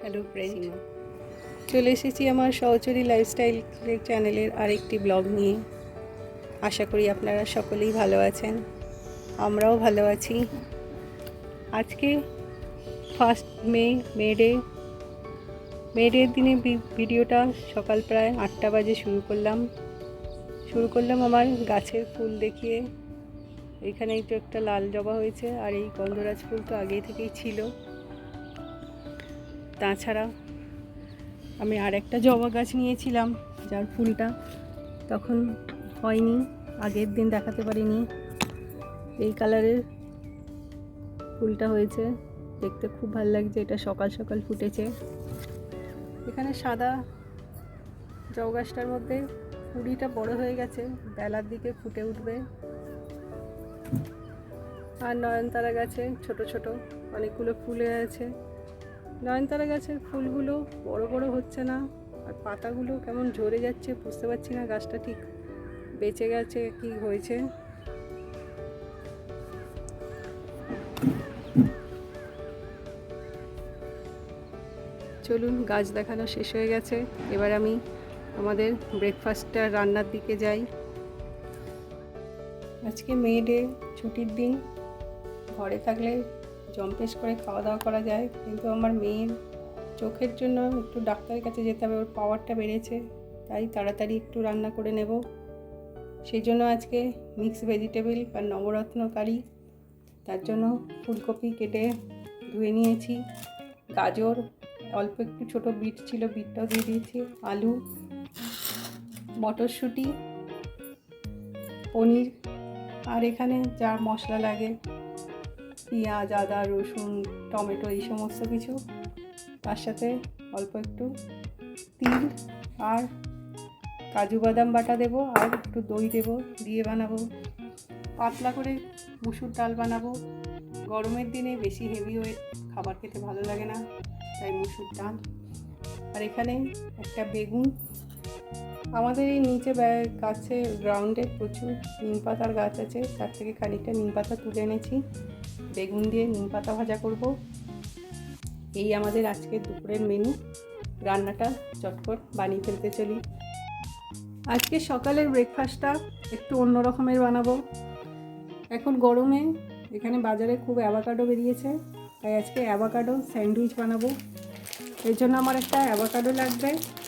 Hello friend চলে এসেছি আমার সহচরী লাইফস্টাইল চ্যানেলের আরেকটি ব্লগ নিয়ে। আশা করি আপনারা সকলেই ভালো আছেন। আমরাও ভালো আছি। আজকে ফার্স্ট মে মে ডে মে ডের দিনে ভিডিওটা সকাল প্রায় আটটা বাজে শুরু করলাম। শুরু করলাম আমার গাছের ফুল দেখিয়ে। এখানে একটু একটা লাল জবা হয়েছে, আর এই গন্ধরাজ ফুল তো আগেই থেকেই ছিল। তাছাড়া আমি আর একটা জবা গাছ নিয়েছিলাম, যার ফুলটা তখন হয়নি, আগের দিন দেখাতে পারিনি। এই কালারের ফুলটা হয়েছে, দেখতে খুব ভালো লাগছে, এটা সকাল সকাল ফুটেছে। এখানে সাদা জবা গাছটার মধ্যে কুড়িটা বড় হয়ে গেছে, বেলার দিকে ফুটে উঠবে। আর নয়নতারা গাছে ছোট ছোট অনেকগুলো ফুলে আছে। নয়নতারা গাছের ফুলগুলো বড় বড় হচ্ছে না, আর পাতাগুলো কেমন ঝরে যাচ্ছে বুঝতে পারছি না গাছটা ঠিক বেঁচে গেছে কি হয়েছে। চলুন গাছ দেখানো শেষ হয়ে গেছে, এবার আমি আমাদের ব্রেকফাস্টটা রান্নার দিকে যাই। আজকে মে ডে ছুটির দিন। ঘরে থাকলে জম্পেশ করে খাওয়া দাওয়া করা যায়। কিন্তু আমার মেয়ের চোখের জন্য একটু ডাক্তারের কাছে যেতে হবে, ওর পাওয়ারটা বেড়েছে। তাই তাড়াতাড়ি একটু রান্না করে নেব। সেই জন্য আজকে মিক্স ভেজিটেবল আর নবরত্ন কারি। তার জন্য ফুলকপি কেটে ধুয়ে নিয়েছি। গাজর, অল্প একটু ছোট বিট ছিল, বিটটাও দিয়ে দিয়েছি। আলু মটরশুঁটি, পনির, আর এখানে যা মশলা লাগে, পেঁয়াজ, আদা, রসুন, টমেটো, এই সমস্ত কিছু। তার সাথে অল্প একটু তিল আর কাজু বাদাম বাটা দেবো, আর একটু দই দেবো, দিয়ে বানাবো। পাতলা করে মুসুর ডাল বানাবো। গরমের দিনে বেশি হেভি ওয়েট খাবার খেতে ভালো লাগে না, তাই মুসুর ডাল। আর এখানে একটা বেগুন আমাদের এই নিচে গাছে গ্রাউন্ডে প্রচুর নিম পাতার গাছ আছে। তার থেকে খানিকটা নিম পাতা তুলে এনেছি। বেগুন দিয়ে নিম পাতা ভাজা করব। এই আমাদের আজকে দুপুরের মেনু রান্নাটা চটপট বানিয়ে ফেলতে চলি। আজকে সকালের ব্রেকফাস্টটা একটু অন্য রকমের বানাবো। এখন গরমে এখানে বাজারে খুব অ্যাভাকাডো বেরিয়েছে। তাই আজকে অ্যাভাকাডো স্যান্ডউইচ বানাবো। এর জন্য আমার একটা অ্যাভাকাডো লাগবে।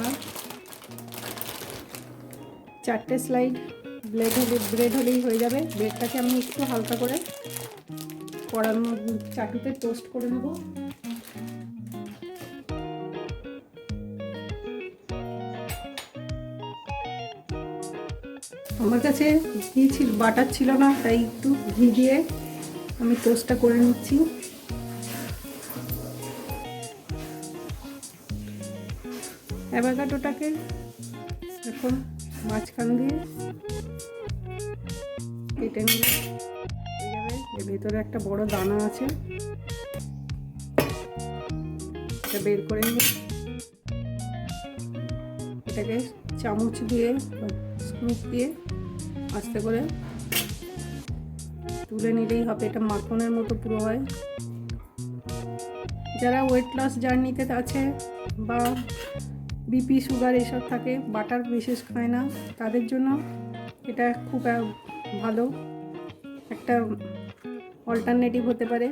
আর চারটে স্লাইড ব্রেড হলে ব্রেড হলেই হয়ে যাবে। ব্রেডটাকে আমি একটু হালকা করে কড়ার মধ্যে চাটুতে টোস্ট করে নেব। আমার কাছে ঘি ছিল বাটার ছিল না, তাই একটু ঘি দিয়ে আমি টোস্টটা করে নিচ্ছি। অ্যাভাকাডোটাকে এখন মাঝখান দিয়ে কেটে নিলে হয়ে যাবে। ভেতরে একটা বড় দানা আছে। এটা বের করে নিয়ে এটাকে চামচ দিয়ে স্ক্রুপ দিয়ে আস্তে করে তুলে নিলেই হবে। এটা মাখনের মতো পুরো হয়। যারা ওয়েট লস জার্নিতে আছে বা বিপি সুগার এসব থাকে বাটার বিশেষ খায় না। তাদের জন্য এটা খুব ভালো। একটা অল্টারনেটিভ হতে পারে।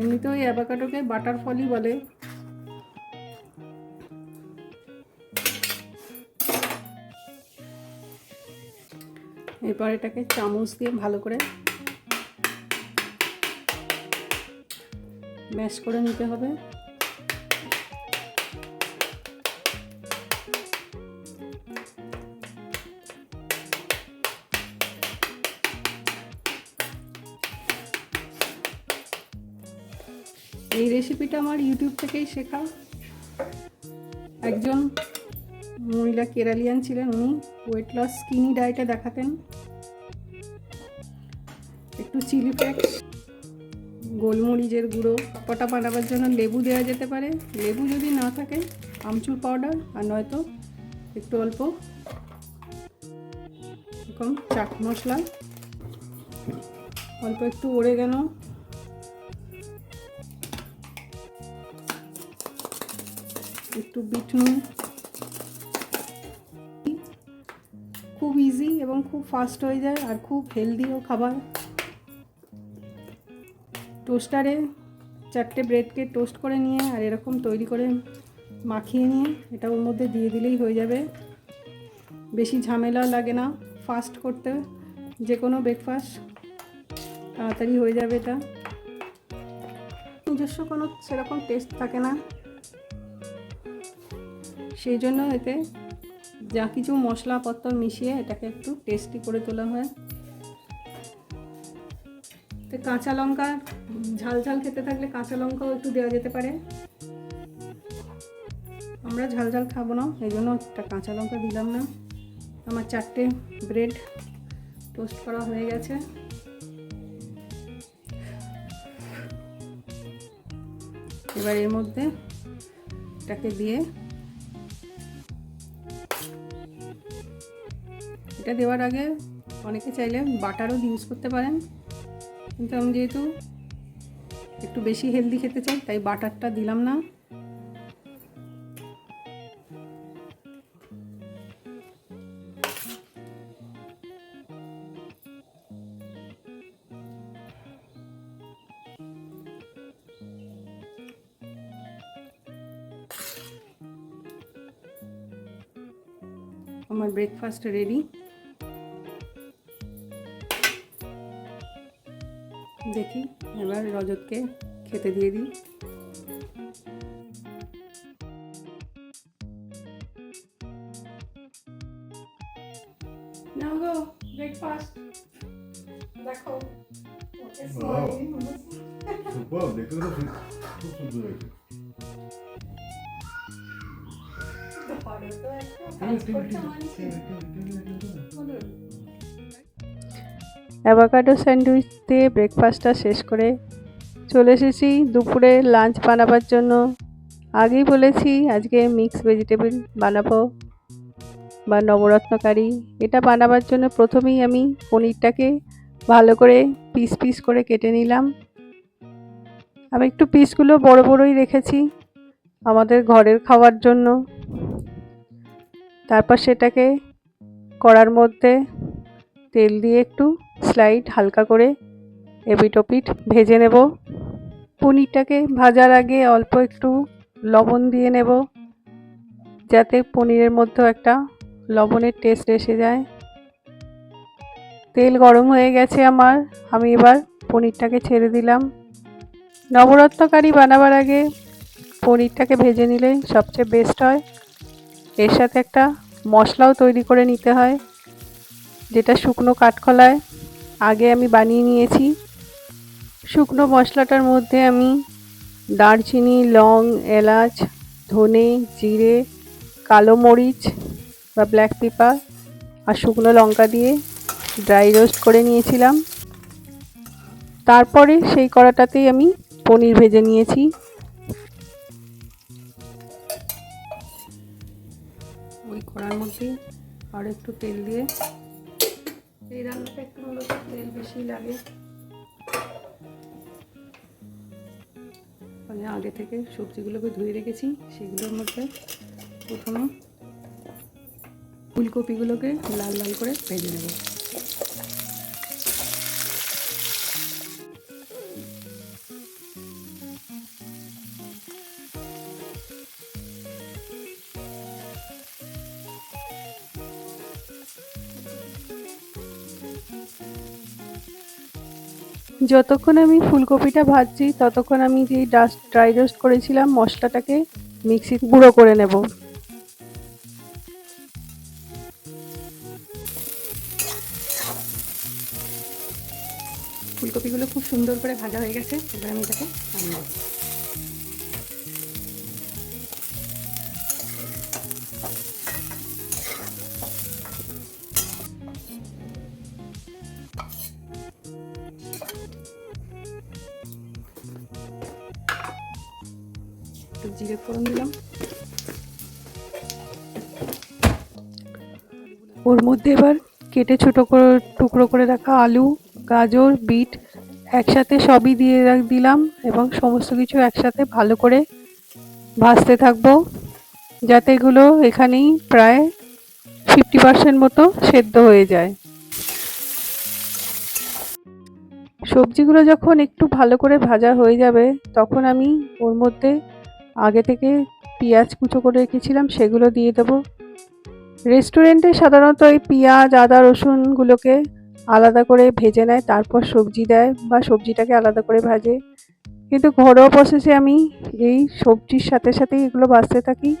এমনিতেও ওই অ্যাভাকাডোকে বাটার ফলই বলে। এরপর এটাকে চামচ দিয়ে ভালো করে ম্যাশ করে নিতে হবে। রেসিপিটা আমার ইউটিউব থেকেই শেখা। একজন মহিলা কেরালিয়ান ছিলেন, উনি ওয়েট লস স্কিনি ডায়েটে দেখাতেন। একটু চিলি ফ্লেক্স গোলমরিচের গুঁড়ো পটা বানাবার জন্য লেবু দেওয়া যেতে পারে। লেবু যদি না থাকে, আমচুর পাউডার আর নয়তো একটু অল্প এরকম চাট মশলা। অল্প একটু ওড়ে গেল। একটু বিট নুন খুব ইজি এবং খুব ফাস্ট হয়ে যায় আর খুব হেলদিও খাবার। টোস্টারে চারটে ব্রেডকে টোস্ট করে নিয়ে আর এরকম তৈরি করে মাখিয়ে নিয়ে এটা ওর মধ্যে দিয়ে দিলেই হয়ে যাবে। বেশি ঝামেলাও লাগে না ফাস্ট করতে যে কোনো ব্রেকফাস্ট তাড়াতাড়ি হয়ে যাবে এটা। নিজস্ব কোনো সেরকম টেস্ট থাকে না। সেই জন্য এতে যা কিছু মশলাপত্র মিশিয়ে এটাকে একটু টেস্টি করে তোলা হয়। তো কাঁচা লঙ্কা ঝাল ঝাল খেতে থাকলে কাঁচা লঙ্কাও একটু দেওয়া যেতে পারে। আমরা ঝাল ঝাল খাব না, এই জন্য একটা কাঁচা লঙ্কা দিলাম না। আমার চারটে ব্রেড টোস্ট করা হয়ে গেছে। এবার এর মধ্যে এটাকে দিয়ে এটা দেওয়ার আগে অনেকে চাইলে বাটারও ইউজ করতে পারেন। কিন্তু আমি যেহেতু একটু বেশি হেলদি খেতে চাই, তাই বাটারটা দিলাম না। আমার ব্রেকফাস্ট রেডি দেখি এবার রজতকে খেতে দিয়ে দিই। নাও গো ব্রেকফাস্ট দেখো সুপার তো খুব খুব সুন্দর হয়েছে। তো একটু অ্যাভোকাডো স্যান্ডউইচ দিয়ে ব্রেকফাস্টটা শেষ করে চলে এসেছি দুপুরে লাঞ্চ বানাবার জন্য। আগেই বলেছি আজকে মিক্স ভেজিটেবল বানাবো বা নবরত্ন কারি। এটা বানাবার জন্য প্রথমেই আমি পনিরটাকে ভালো করে পিস পিস করে কেটে নিলাম। আমি একটু পিসগুলো বড় বড়ই রেখেছি আমাদের ঘরের খাওয়ার জন্য। তারপর সেটাকে করার মধ্যে তেল দিয়ে একটু স্লাইড হালকা করে এপিট ওপিট ভেজে নেব। পনিরটাকে ভাজার আগে অল্প একটু লবণ দিয়ে নেব, যাতে পনিরের মধ্যেও একটা লবণের টেস্ট এসে যায়। তেল গরম হয়ে গেছে আমার, আমি এবার পনিরটাকে ছেড়ে দিলাম। নবরত্ন কারি বানাবার আগে পনিরটাকে ভেজে নিলে সবচেয়ে বেস্ট হয়। এর সাথে একটা মশলাও তৈরি করে নিতে হয়। যেটা শুকনো কাঠকলায় আগে আমি বানিয়ে নিয়েছি। শুকনো মশলাটার মধ্যে আমি দারচিনি, লং, এলাচ, ধনে, জিরে, কালো মরিচ বা ব্ল্যাক পেপার আর শুকনো লঙ্কা দিয়ে ড্রাই রোস্ট করে নিয়েছিলাম। তারপরে সেই কড়াটাতেই আমি পনির ভেজে নিয়েছি। ওই কড়ার মধ্যে আর একটু তেল দিয়ে এই রান্নাটা একটু মূলত তেল বেশি লাগে। মানে আগে থেকে সবজিগুলোকে ধুয়ে রেখেছি, সেগুলোর মধ্যে প্রথমে ফুলকপিগুলোকে লাল লাল করে ভেজে নেব। যতক্ষণ আমি ফুলকপিটা ভাজছি, ততক্ষণ আমি যে ডাস্ট ড্রাই রোস্ট করেছিলাম, মশলাটাকে মিক্সি গুঁড়ো করে নেব। ফুলকপিগুলো খুব সুন্দর করে ভাজা হয়ে গেছে, এবার আমি এটাকে মধ্যে এবার কেটে ছোটো করে টুকরো করে রাখা আলু, গাজর, বিট একসাথে সবই দিয়ে দিলাম এবং সমস্ত কিছু একসাথে ভালো করে ভাজতে থাকব। যাতে এগুলো এখানেই প্রায় ফিফটি পার্সেন্ট মতো সেদ্ধ হয়ে যায়। সবজিগুলো যখন একটু ভালো করে ভাজা হয়ে যাবে, তখন আমি ওর মধ্যে আগে থেকে পেঁয়াজ কুচো করে রেখেছিলাম, সেগুলো দিয়ে দেবো। রেস্টুরেন্টে সাধারণত এই পেঁয়াজ, আদা রসুনগুলোকে আলাদা করে ভেজে নেয়, তারপর সবজি দেয় বা সবজিটাকে আলাদা করে ভাজে। কিন্তু ঘরোয়া প্রসেসে আমি এই সবজির সাথে সাথেই এগুলো ভাজতে থাকি।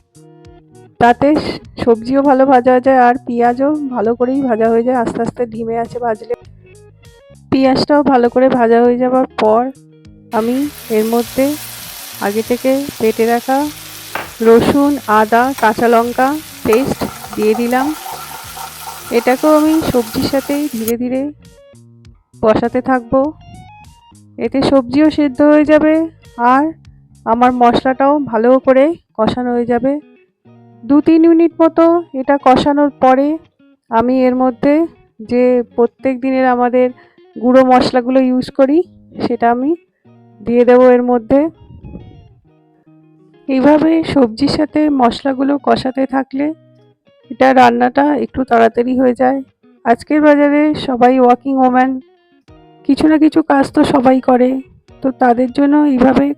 তাতে সবজিও ভালো ভাজা হয়ে যায় আর পেঁয়াজও ভালো করেই ভাজা হয়ে যায়। আস্তে আস্তে ধিমে আছে ভাজলে। পেঁয়াজটাও ভালো করে ভাজা হয়ে যাওয়ার পর আমি এর মধ্যে আগে থেকে পেটে রাখা রসুন, আদা, কাঁচা লঙ্কা, পেস্ট দিয়ে দিলাম। এটাকেও আমি সবজির সাথেই ধীরে ধীরে কষাতে থাকব। এতে সবজিও সেদ্ধ হয়ে যাবে আর আমার মশলাটাও ভালো করে কষানো হয়ে যাবে। দু তিন মিনিট মতো এটা কষানোর পরে আমি এর মধ্যে যে প্রত্যেক দিনের আমাদের গুঁড়ো মশলাগুলো ইউজ করি, সেটা আমি দিয়ে দেবো এর মধ্যে। এইভাবে সবজির সাথে মশলাগুলো কষাতে থাকলে এটা রান্নাটা একটু তাড়াতাড়ি হয়ে যায়। আজকের বাজারে সবাই ওয়াকিং ওম্যান কিছু না কিছু কাজ তো সবাই করে। তো তাদের জন্য এইভাবে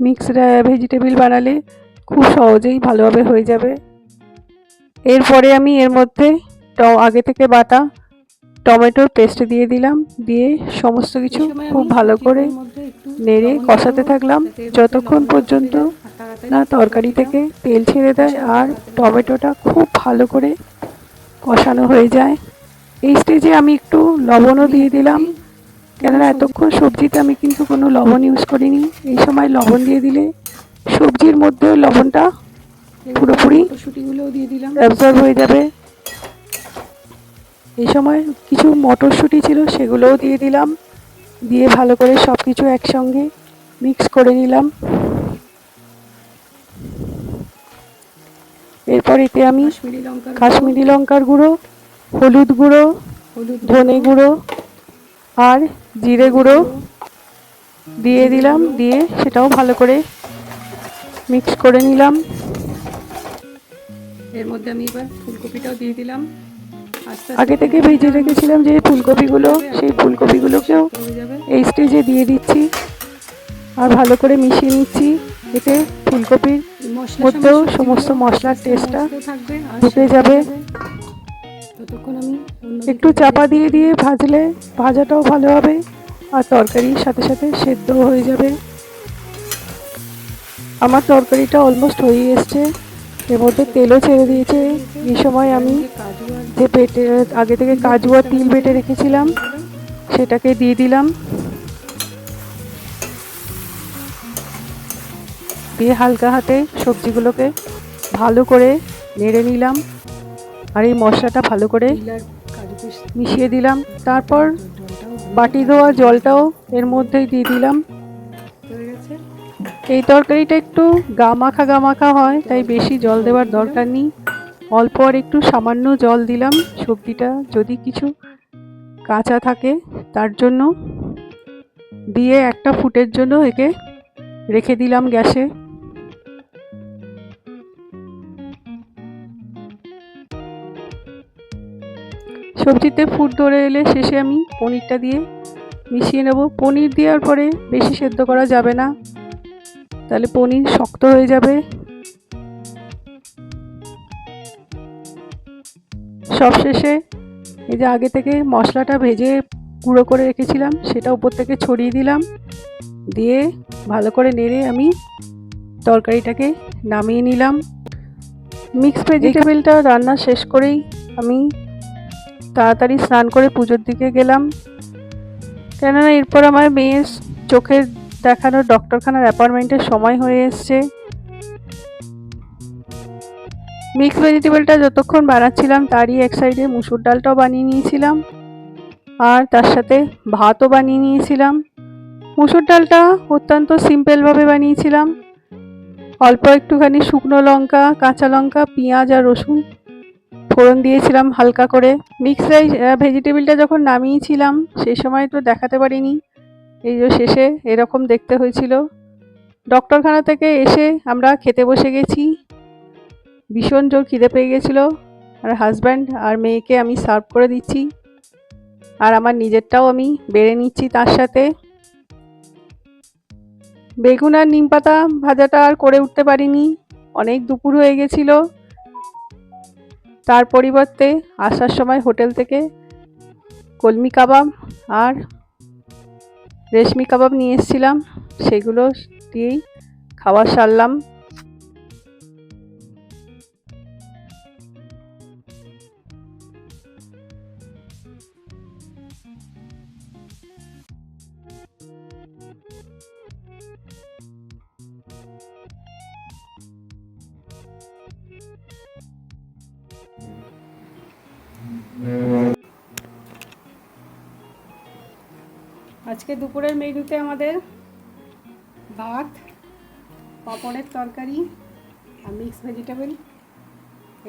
মিক্সড ভেজিটেবিল বানালে খুব সহজেই ভালোভাবে হয়ে যাবে। এরপরে আমি এর মধ্যে ট- আগে থেকে বাটা টমেটোর পেস্ট দিয়ে দিলাম। দিয়ে সমস্ত কিছু খুব ভালো করে নেড়ে কষাতে থাকলাম। যতক্ষণ পর্যন্ত না, তরকারি থেকে তেল ছেড়ে দেয় আর টমেটোটা খুব ভালো করে কষানো হয়ে যায়। এই স্টেজে আমি একটু লবণও দিয়ে দিলাম। কেননা এতক্ষণ সবজিতে আমি কিন্তু কোনো লবণ ইউজ করিনি। এই সময় লবণ দিয়ে দিলে সবজির মধ্যেও লবণটা পুরোপুরি মটরশুঁটিগুলোও দিয়ে দিলাম অ্যাবজর্ব হয়ে যাবে। এই সময় কিছু মটরশুঁটি ছিল সেগুলোও দিয়ে দিলাম। দিয়ে ভালো করে সব কিছু একসঙ্গে মিক্স করে নিলাম। এরপর এতে আমি কাশ্মীরি লঙ্কার গুঁড়ো। হলুদ গুঁড়ো হলুদ ধনে গুঁড়ো আর জিরে গুঁড়ো দিয়ে দিলাম দিয়ে সেটাও ভালো করে মিক্স করে নিলাম। এর মধ্যে আমি এবার ফুলকপিটাও দিয়ে দিলাম। আগে থেকে ভেজে রেখেছিলাম যে ফুলকপিগুলো সেই ফুলকপিগুলোকেও এই স্টেজে দিয়ে দিচ্ছি। আর ভালো করে মিশিয়ে নিচ্ছি। এতে ফুলকপির মধ্যেও সমস্ত মশলার টেস্টটা ঢুকে যাবে। একটু চাপা দিয়ে দিয়ে ভাজলে ভাজাটাও ভালো হবে আর তরকারির সাথে সাথে সেদ্ধও হয়ে যাবে। আমার তরকারিটা অলমোস্ট হয়ে এসছে। এর মধ্যে তেলও ছেড়ে দিয়েছে। এই সময় আমি যে পেটে আগে থেকে কাজু আর তিল বেটে রেখেছিলাম সেটাকে দিয়ে দিলাম। দিয়ে হালকা হাতে সবজিগুলোকে ভালো করে নেড়ে নিলাম। আর এই মশলাটা ভালো করে মিশিয়ে দিলাম। তারপর বাটি দেওয়া জলটাও এর মধ্যেই দিয়ে দিলাম। এই তরকারিটা একটু গা মাখা গা মাখা হয়, তাই বেশি জল দেওয়ার দরকার নেই। অল্প আর একটু সামান্য জল দিলাম। সবজিটা যদি কিছু কাঁচা থাকে, তার জন্য দিয়ে একটা ফুটের জন্য একে রেখে দিলাম গ্যাসে। সবজিতে ফুট ধরে এলে শেষে আমি পনিরটা দিয়ে মিশিয়ে নেব। পনির দেওয়ার পরে বেশি সেদ্ধ করা যাবে না। তাহলে পনির শক্ত হয়ে যাবে। সবশেষে এই যে আগে থেকে মশলাটা ভেজে গুঁড়ো করে রেখেছিলাম, সেটা উপর থেকে ছড়িয়ে দিলাম। দিয়ে ভালো করে নেড়ে আমি তরকারিটাকে নামিয়ে নিলাম। মিক্সড ভেজিটেবলটা রান্না শেষ করেই আমি তাড়াতাড়ি স্নান করে পুজোর দিকে গেলাম। কেননা এরপর আমার মেয়ের চোখের দেখানোর ডক্টরখানার অ্যাপয়েন্টমেন্টের সময় হয়ে এসছে। মিক্স ভেজিটেবলটা যতক্ষণ বানাচ্ছিলাম, তারই এক সাইডে মুসুর ডালটাও বানিয়ে নিয়েছিলাম। আর তার সাথে ভাতও বানিয়ে নিয়েছিলাম। মুসুর ডালটা অত্যন্ত সিম্পলভাবে বানিয়েছিলাম। অল্প একটুখানি শুকনো লঙ্কা, কাঁচা লঙ্কা, পেঁয়াজ আর রসুন ফোড়ন দিয়েছিলাম হালকা করে। মিক্স রাইস ভেজিটেবিলটা যখন নামিয়েছিলাম সেই সময় তো দেখাতে পারিনি। এই যে শেষে এরকম দেখতে হয়েছিল। ডক্টরখানা থেকে এসে আমরা খেতে বসে গেছি। ভীষণ জোর খিদে পেয়ে গেছিল। আর হাজব্যান্ড আর মেয়েকে আমি সার্ভ করে দিচ্ছি। আর আমার নিজেরটাও আমি বেড়ে নিচ্ছি তার সাথে। বেগুন আর নিম পাতা ভাজাটা আর করে উঠতে পারিনি। অনেক দুপুর হয়ে গেছিল। তার পরিবর্তে আসার সময় হোটেল থেকে কলমি কাবাব আর রেশমি কাবাব নিয়ে এসেছিলাম। সেগুলো দিয়েই খাওয়া সারলাম। আজকে দুপুরের মেনুতে আমাদের ভাত পাঁপড়ের তরকারি আর মিক্স ভেজিটেবল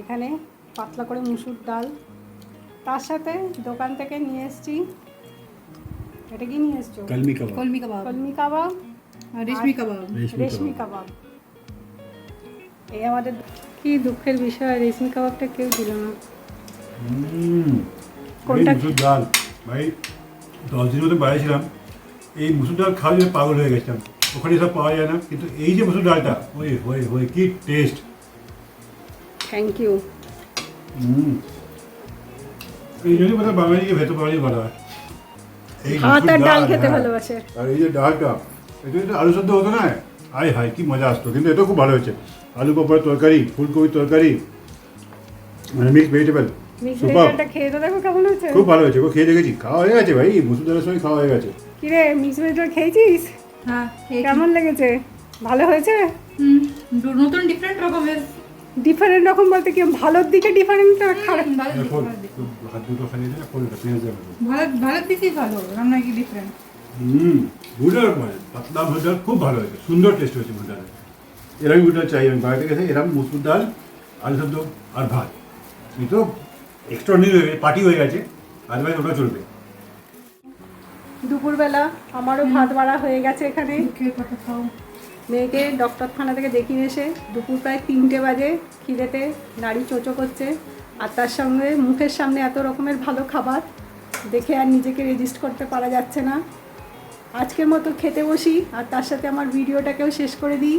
এখানে পাতলা করে মুসুর ডাল। তার সাথে দোকান থেকে নিয়ে এসেছি। এটা কি নিয়ে এসছো? কলমি কাবাব। কলমি কাবাব। কলমি কাবাব আর রেশমি কাবাব। রেশমি কাবাব। এই আমাদের কি দুঃখের বিষয় রেশমি কাবাবটা কেউ দিল না। কোনটা? ডাল। ভাই দশ দিন মতো বাইরে ছিলাম এই মুসুর ডাল খাওয়ার জন্য পাগল হয়ে গেছিলাম। ওখানে সব পাওয়া যায় না কিন্তু এই যে মুসুর ডালটা ওই হয়ে হয়ে কি টেস্ট থ্যাংক ইউ হুম। এই জন্যই বোধহয় বাঙালিকে ভেতর বাঙালি বলা হয়। এই আর ডাল খেতে হ্যাঁ। ভালোবাসে। আর এই যে ডালটা এটা আলু সেদ্ধ হতো না? আয় হায় কি মজা আসতো। কিন্তু এটা খুব ভালো হয়েছে। আলু পাপড়ের তরকারি ফুলকপির তরকারি মানে মিক্স ভেজিটেবল মিক্স খেয়ে তো দেখো কেমন হয়েছে। খুব ভালো হয়েছে খেয়ে দেখেছি। খাওয়া হয়ে গেছে ভাই মুসুর ডালের সঙ্গে খাওয়া হয়ে গেছে। কিরে মিক্স ভেজিটেবল খেয়েছিস? হ্যাঁ কেমন লেগেছে? ভালো হয়েছে? হুম, নতুন ডিফারেন্ট রকমের। ডিফারেন্ট রকম বলতে কি ভালোর দিকে ডিফারেন্ট খারাপ? ভালো দিক, ভালো দিক। হাত দুটো খানিয়ে দিলে ফোনটা পেঁয়াজ দেবে ভালো ভালো দিকই ভালো রান্না কি ডিফারেন্ট হুম ভুটার মানে পাতলা ভুটার খুব ভালো হয়েছে সুন্দর টেস্ট হয়েছে ভুটারের এরকম ভুটার চাই আমি বাড়িতে গেছে এরকম মুসুর ডাল আলু সেদ্ধ আর ভাত। এই তো এক্সট্রাঅর্ডিনারি হয়ে পার্টি হয়ে গেছে আদারওয়াইজ ওটা চলবে। দুপুরবেলা আমারও ভাত বাড়া হয়ে গেছে এখানে। মেয়েকে ডক্টরখানা থেকে দেখিয়ে এসে দুপুর প্রায় তিনটে বাজে খিদেতে নাড়ি চোচো করছে। আর তার সঙ্গে মুখের সামনে এত রকমের ভালো খাবার দেখে আর নিজেকে রেজিস্ট করতে পারা যাচ্ছে না। আজকের মতো খেতে বসি আর তার সাথে আমার ভিডিওটাকেও শেষ করে দিই।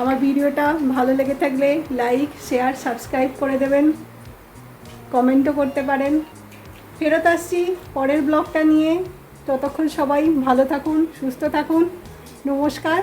আমার ভিডিওটা ভালো লেগে থাকলে লাইক শেয়ার সাবস্ক্রাইব করে দেবেন। কমেন্টও করতে পারেন। ফেরত আসছি পরের ব্লগটা নিয়ে। ততক্ষণ সবাই ভালো থাকুন, সুস্থ থাকুন। নমস্কার।